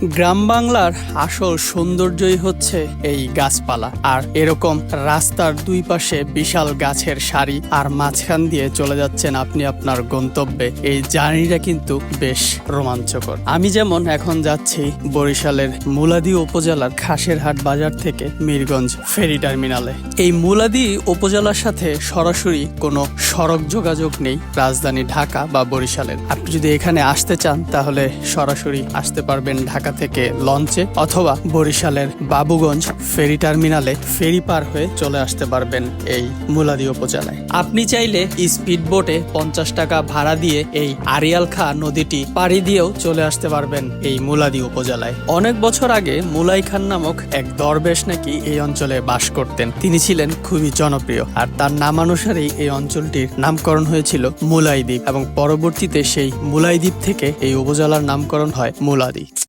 গ্রাম বাংলার আসল সৌন্দর্যই হচ্ছে এই গাছপালা। আর এরকম রাস্তার দুই পাশে বিশাল গাছের সারি আর মাঝখান দিয়ে চলে যাচ্ছেন আপনি আপনার গন্তব্যে, এই জার্নিটা কিন্তু বেশ রোমাঞ্চকর। আমি যেমন এখন যাচ্ছি বরিশালের মুলাদি উপজেলার খাসেরহাট বাজার থেকে মিরগঞ্জ ফেরি টার্মিনালে। এই মুলাদি উপজেলার সাথে সরাসরি কোনো সড়ক যোগাযোগ নেই রাজধানী ঢাকা বা বরিশালের। আপনি যদি এখানে আসতে চান তাহলে সরাসরি আসতে পারবেন ঢাকা থেকে লঞ্চে অথবা বরিশালের বাবুগঞ্জ ফেরি টার্মিনালে ফেরি পার হয়ে চলে আসতে পারবেন এই মুলাদি উপজেলায়। আপনি চাইলে স্পিড বোটে পঞ্চাশ টাকা ভাড়া দিয়ে এই আরিয়াল খা নদীটি পাড়ি দিয়েও চলে আসতে পারবেন এই মুলাদি উপজেলায়। অনেক বছর আগে মুলাই খান নামক এক দরবেশ নাকি এই অঞ্চলে বাস করতেন। তিনি ছিলেন খুবই জনপ্রিয় আর তার নামানুসারেই এই অঞ্চলটির নামকরণ হয়েছিল মুলাই দ্বীপ এবং পরবর্তীতে সেই মুলাই দ্বীপ থেকে এই উপজেলার নামকরণ হয় মুলাদি